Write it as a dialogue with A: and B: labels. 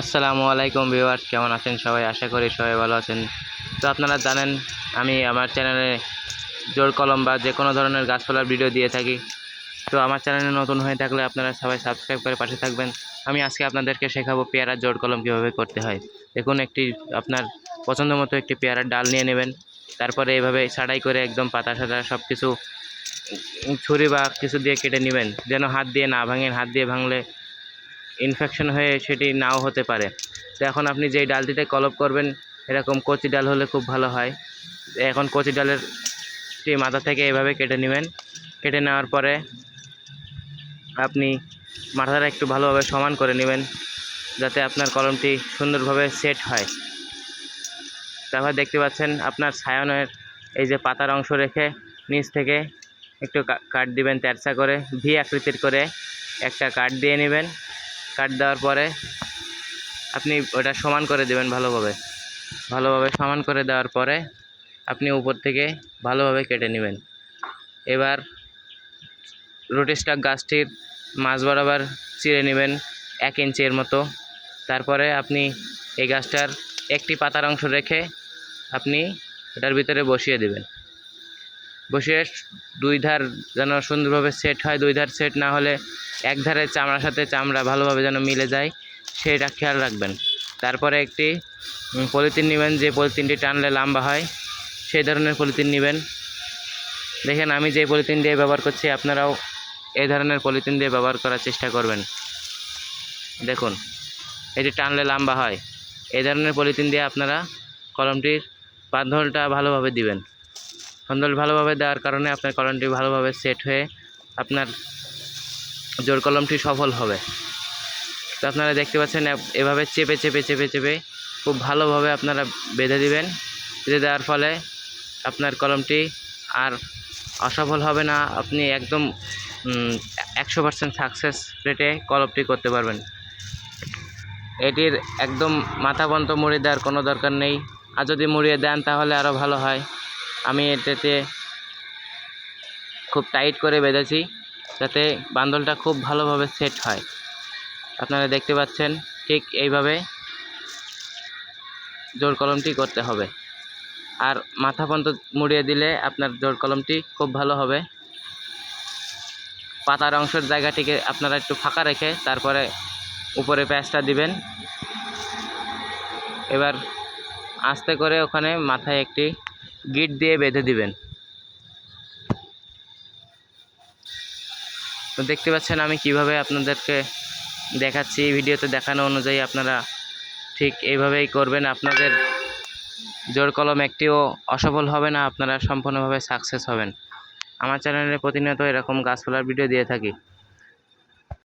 A: আসসালামু আলাইকুম ভিউয়ার্স, কেমন আছেন সবাই? আশা করি সবাই ভালো আছেন। তো আপনারা জানেন, আমি আমার চ্যানেলে জোর কলম বা যে কোনো ধরনের গাছপালার ভিডিও দিয়ে থাকি। তো আমার চ্যানেলে নতুন হয়ে থাকলে আপনারা সবাই সাবস্ক্রাইব করে পাশে থাকবেন। আমি আজকে আপনাদেরকে শেখাবো পেয়ারার জোর কলম কীভাবে করতে হয়। দেখুন, একটি আপনার পছন্দ মতো একটি পেয়ারার ডাল নিয়ে নেবেন। তারপরে এইভাবে ছাড়াই করে একদম পাতা সাদা সব কিছু ছুরি বা কিছু দিয়ে কেটে নেবেন। যেন হাত দিয়ে না ভাঙেন, হাত দিয়ে ভাঙলে ইনফেকশন হয়ে সেটি নাও হতে পারে। তো এখন আপনি যেই ডালটিতে কলপ করবেন, এরকম কচি ডাল হলে খুব ভালো হয়। এখন কচি ডালের মাথা থেকে এভাবে কেটে নেবেন। কেটে নেওয়ার পরে আপনি মাথাটা একটু ভালোভাবে সমান করে নেবেন, যাতে আপনার কলমটি সুন্দরভাবে সেট হয়। তারপর দেখতে পাচ্ছেন আপনার ছায়ানের এই যে পাতার অংশ রেখে নিচ থেকে একটু কাট দিবেন তেরচা করে ভি আকৃতির করে একটা কাট দিয়ে নেবেন। কাট দেওয়ার পরে আপনি ওটা সমান করে দেবেন ভালোভাবে। ভালোভাবে সমান করে দেওয়ার পরে আপনি উপর থেকে ভালোভাবে কেটে নেবেন। এবার রোটিস্টাক গাছটির মাছ বরাবর চিড়ে নেবেন এক ইঞ্চির মতো। তারপরে আপনি এই গাছটার একটি পাতার অংশ রেখে আপনি এটার ভিতরে বসিয়ে দেবেন। বসিয়ে দুই ধার যেন সুন্দরভাবে সেট হয়, দুই ধার সেট না হলে এক ধারে চামড়ার সাথে চামড়া ভালোভাবে যেন মিলে যায়, সেটা খেয়াল রাখবেন। তারপরে একটি পলিথিন নেবেন, যে পলিথিনটি টানলে লম্বা হয়, সেই ধরনের পলিথিন নেবেন। দেখেন, আমি যে পলিথিন দিয়ে ব্যবহার করছি, আপনারাও এই ধরনের পলিথিন দিয়ে ব্যবহার করার চেষ্টা করবেন। দেখুন এটি টানলে লম্বা হয়, এই ধরনের পলিথিন দিয়ে আপনারা কলমটির বান্ধলটা ভালোভাবে দিবেন। বান্ধল ভালোভাবে দেওয়ার কারণে আপনার কলমটি ভালোভাবে সেট হয়ে আপনার জোর কলমটি সফল হবে। তো আপনারা দেখতে পাচ্ছেন এভাবে চেপে চেপে চেপে চেপে খুব ভালোভাবে আপনারা বেঁধে দিবেন। বেঁধে দেওয়ার ফলে আপনার কলমটি আর অসফল হবে না। আপনি একদম একশো পার্সেন্ট সাকসেস রেটে কলমটি করতে পারবেন। এটির একদম মাথা পর্যন্ত মুড়িয়ে দেওয়ার কোনো দরকার নেই। আর যদি মুড়িয়ে দেন তাহলে আরও ভালো হয়। আমি এটাতে খুব টাইট করে বেঁধেছি। যাতে বান্দলটা খুব ভালোভাবে সেট হয়। আপনারা দেখতে পাচ্ছেন ঠিক এইভাবে জোর কলমটি করতে হবে। আর মাথা পর্যন্ত মুড়িয়ে দিলে আপনার জোর কলমটি খুব ভালো হবে। পাতার অংশের জায়গাটিকে আপনারা একটু ফাঁকা রেখে তারপরে উপরে প্যাঁচটা দিবেন। এবার আস্তে করে ওখানে মাথায় একটি গিট দিয়ে বেঁধে দিবেন। তো দেখতে পাচ্ছেন আমি কীভাবে আপনাদেরকে দেখাচ্ছি। ভিডিওতে দেখানো অনুযায়ী আপনারা ঠিক এইভাবেই করবেন। আপনাদের জোর কলম একটিও অসফল হবে না, আপনারা সম্পূর্ণভাবে সাকসেস হবেন। আমার চ্যানেলে প্রতিনিয়ত এরকম গাছপালার ভিডিও দিয়ে থাকি।